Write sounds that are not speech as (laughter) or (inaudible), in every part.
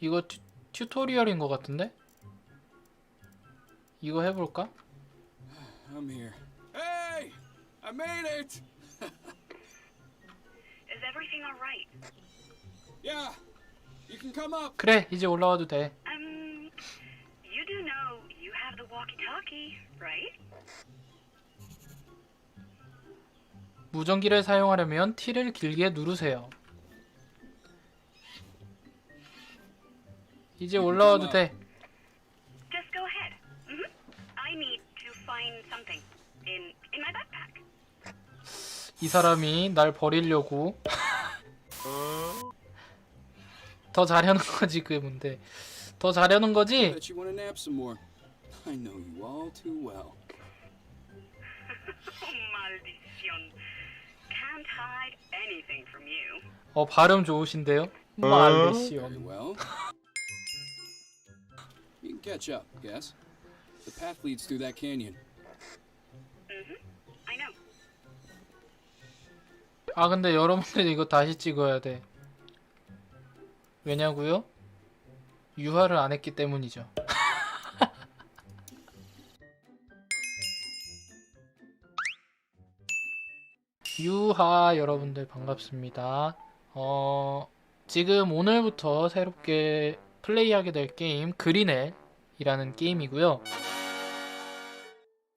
이거 튜, 튜토리얼인 것 같은데? 이거 해볼까? I'm here. Hey! I made it! Is everything all right? Yeah! You can come up! 그래 이제 올라와도 돼 Um, you do know you have the walkie-talkie, right? 무전기를 사용하려면 T를 길게 누르세요 이제 올라와도 돼 Just go ahead. hmm I need to find something in in my backpack. 이 사람이 날 버리려고 더 자려는 거지 그게 뭔데 더 자려는 거지? Bet you want to nap some more. I know you all too well. Oh, maldición! Can't hide anything from you. 어 발음 좋으신데요? Very 말레시온 well. Catch up, guess. The path leads through that canyon. Mm-hmm. I know. 아 근데 여러분들 이거 다시 찍어야 돼 왜냐고요? 유화를 안 했기 때문이죠 (laughs) 유하 여러분들 반갑습니다 어 지금 오늘부터 새롭게 플레이하게 될 게임 그린엘 이라는 게임이고요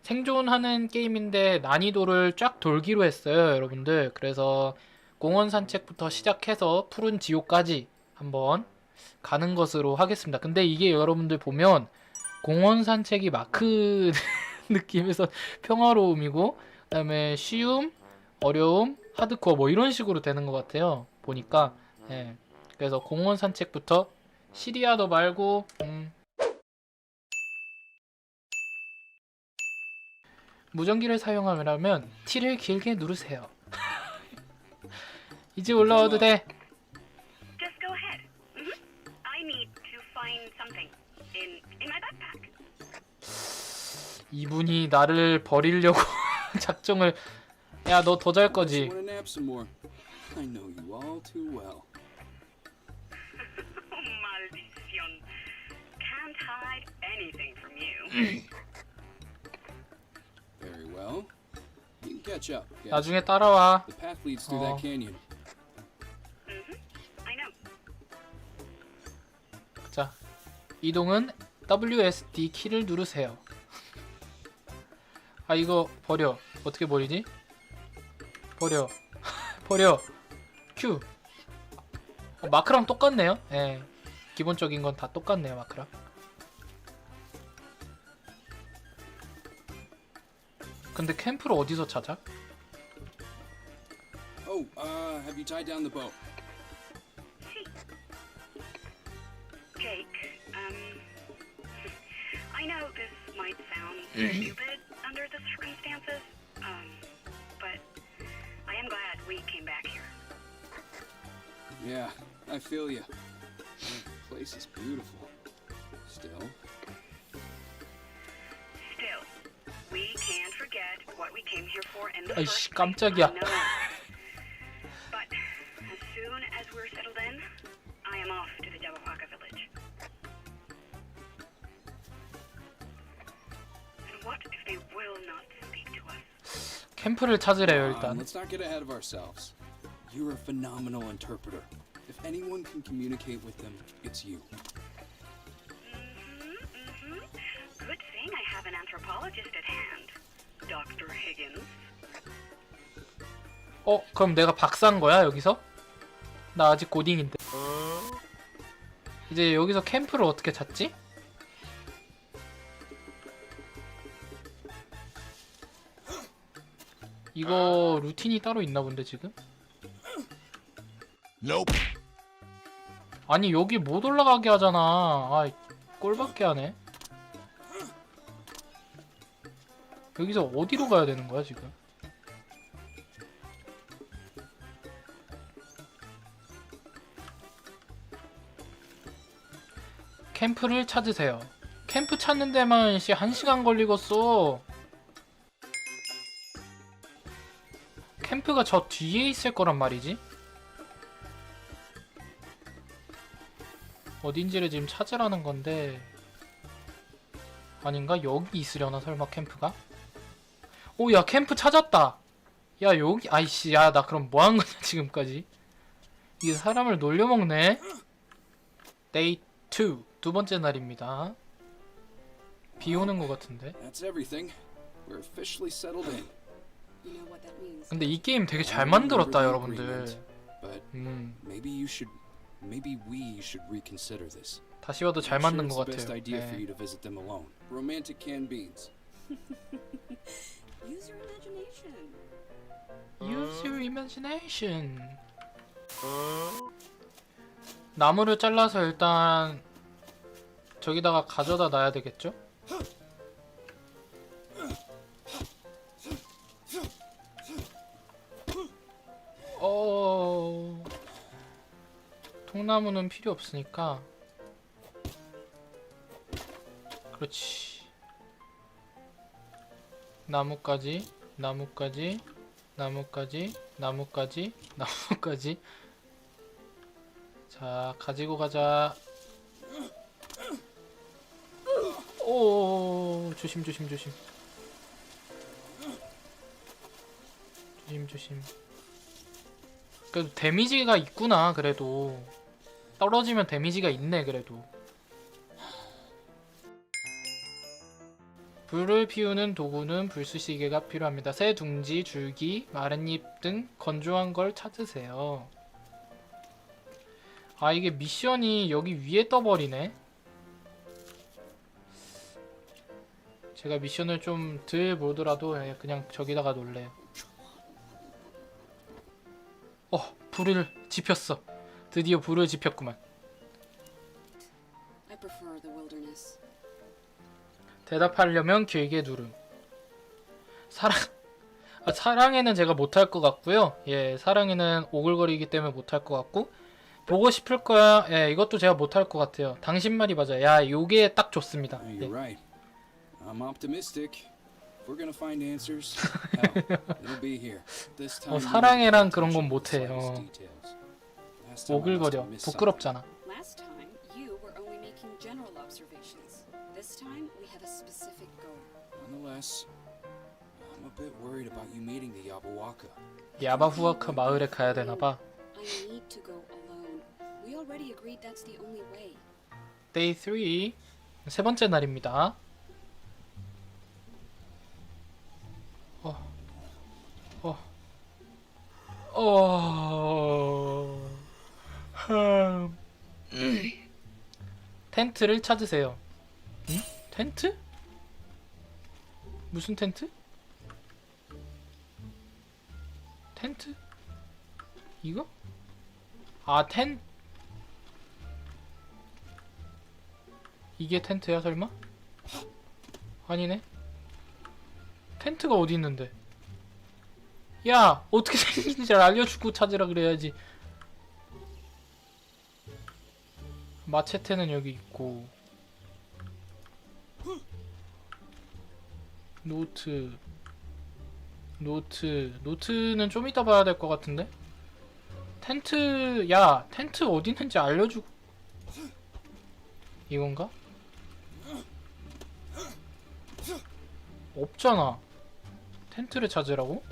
생존하는 게임인데 난이도를 쫙 돌기로 했어요, 여러분들. 그래서 공원 산책부터 시작해서 푸른 지옥까지 한번 가는 것으로 하겠습니다. 근데 이게 여러분들 보면 공원 산책이 마크 (laughs) 느낌에서 평화로움이고 그다음에 쉬움, 어려움, 하드코어 뭐 이런 식으로 되는 것 같아요. 보니까 예. 그래서 공원 산책부터 시리아도 말고 음, 무전기를 사용하려면 T를 길게 누르세요. 이제 올라와도 돼. Just go ahead. hmm I need to find something in in my backpack. 이분이 나를 버리려고 작정을 야 너 더 잘 거지. want to nap some more. I know you all too well. Oh, maldición! Can't hide anything from you. Catch up, guess. 나중에 따라와. The path leads through Oh. that canyon. Mm-hmm. I know. 자 이동은 WSD 키를 누르세요. 아 이거 버려. 어떻게 버리지? 버려. 버려. Q. 어, 마크랑 똑같네요. 예. 기본적인 건 다 똑같네요, 마크랑. 근데 캠프를 어디서 찾아? Oh, uh, have you tied down the boat? See. Jake, um, I know this might sound stupid under the circumstances, um, but I am glad we came back here. Yeah, I feel you. The place is beautiful. Still, Still, 아이씨, first place. 깜짝이야. I know. but as soon as we're settled in, I am off to the Jabapaka village. And what if they will not speak to us? 캠프를 찾으래요, Um, 일단. let's not get ahead of ourselves. You're a phenomenal interpreter. If anyone can communicate with them, it's you. Mm-hmm, mm-hmm. Good thing I have an anthropologist at hand, Dr. Higgins. 어, 그럼 내가 박사인 거야, 여기서? 나 아직 고딩인데. 이제 여기서 캠프를 어떻게 찾지? 이거 루틴이 따로 있나 본데, 지금? Nope. 아니, 여기 못 올라가게 하잖아. 아, 꼴밖에 하네. 여기서 어디로 가야 되는 거야, 지금? 캠프를 찾으세요. 캠프 찾는 데만 씨 1시간 걸리겠어. 캠프가 저 뒤에 있을 거란 말이지. 어딘지를 지금 찾으라는 건데 아닌가? 여기 있으려나 설마 캠프가? 오 야 캠프 찾았다 야 여기 아이씨 야 나 그럼 뭐 한 거냐 지금까지 이게 사람을 놀려먹네 데이 2두 번째 날입니다 비 오는 것 같은데 That's everything. We're officially settled in. You know what that means. 근데 이 게임 되게 잘 만들었다 여러분들 음 maybe you should, maybe we should reconsider this. 다시 봐도 잘 sure 것 it's the best 같아요 idea for 네. you to visit them alone. Romantic canned beans. Use your imagination. Use your imagination. 나무를 잘라서 일단 저기다가 가져다 놔야 되겠죠? 어 통나무는 필요 없으니까 그렇지 나무까지 나무까지 나무까지 나무까지 나무까지. 자 가지고 가자. 오 조심 조심 조심. 조심 조심. 그래도 데미지가 있구나 그래도. 떨어지면 데미지가 있네 그래도 불을 피우는 도구는 불쑤시개가 필요합니다. 새 둥지, 줄기, 마른 잎 등 건조한 걸 찾으세요. 아 이게 미션이 여기 위에 떠버리네. 제가 미션을 좀 덜 보더라도 예, 그냥 저기다가 놀래요. 어 불을 지폈어. 드디어 불을 지폈구만. I prefer the wilderness. 대답하려면 길게 누름. 사랑 아, 사랑에는 제가 못할 것 같고요. 예, 사랑에는 오글거리기 때문에 못할 것 같고 보고 싶을 거야. 예, 이것도 제가 못할 것 같아요. 당신 말이 맞아요. 야, 요게 딱 좋습니다. Uh, 예. you're right. I'm optimistic. We're gonna find answers, hell, it'll be here. This time, 어, 사랑해랑 need 그런 건 못해요. 오글거려. 부끄럽잖아. Time, we have a specific goal. Nonetheless, I'm a bit worried about you meeting the Yabawaka. 야바후아카 마을에 가야 되나 봐. I need to go alone. We already agreed that's the only way. Day 3. 세 번째 날입니다. 어. 어. 어. 흠. 텐트를 찾으세요. 응? 텐트? 무슨 텐트? 텐트? 이거? 아, 텐 이게 텐트야 설마? 아니네. 텐트가 어디 있는데? 야 어떻게 (laughs) 생긴지 알려주고 찾으라 그래야지. 마체테는 여기 있고 노트 노트 노트는 좀 이따 봐야 될 것 같은데 텐트 야 텐트 어디 있는지 알려주고 이건가? 없잖아. 텐트를 찾으라고?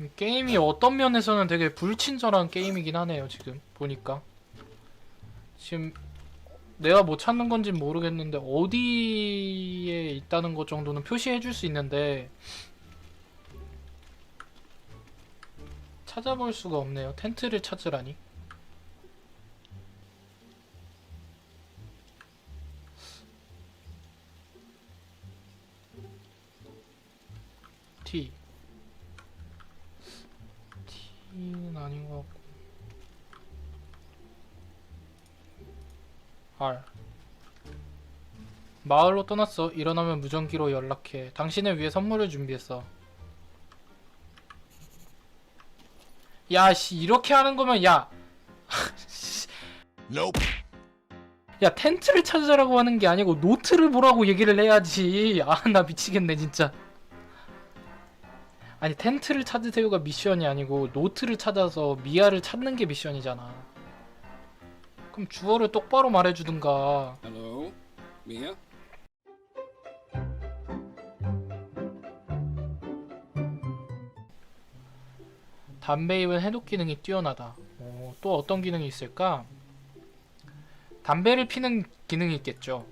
이 게임이 어떤 면에서는 되게 불친절한 게임이긴 하네요, 지금 보니까. 지금 내가 못 찾는 건지 모르겠는데 어디에 있다는 것 정도는 표시해 줄 수 있는데 찾아볼 수가 없네요. 텐트를 찾으라니. T T는 아닌 것 같고 R 마을로 떠났어. 일어나면 무전기로 연락해. 당신을 위해 선물을 준비했어. 야, 씨, 이렇게 하는 거면, 야. (laughs) 야, 텐트를 찾으라고 하는 게 아니고, 노트를 보라고 얘기를 해야지. 아, 나 미치겠네, 진짜. 아니 텐트를 찾으세요가 미션이 아니고 노트를 찾아서 미아를 찾는 게 미션이잖아. 그럼 주어를 똑바로 말해주든가. Hello? Mia? 담배 입은 해독 기능이 뛰어나다. 어, 또 어떤 기능이 있을까? 담배를 피는 기능이 있겠죠.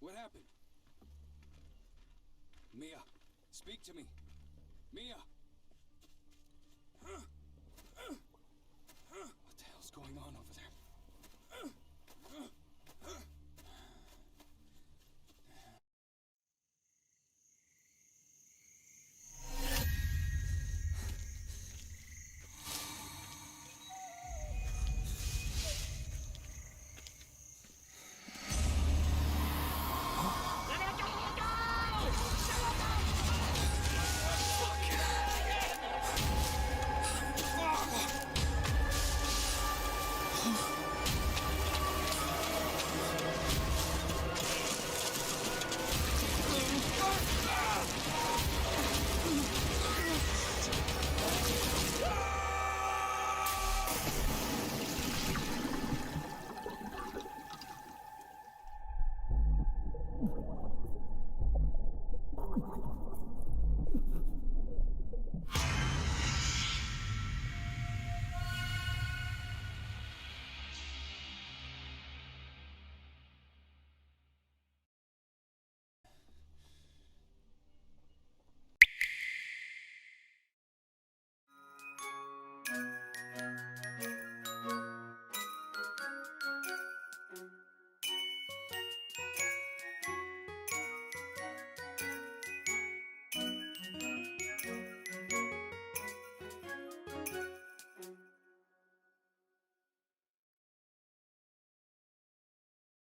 What happened? Mia, speak to me. Mia!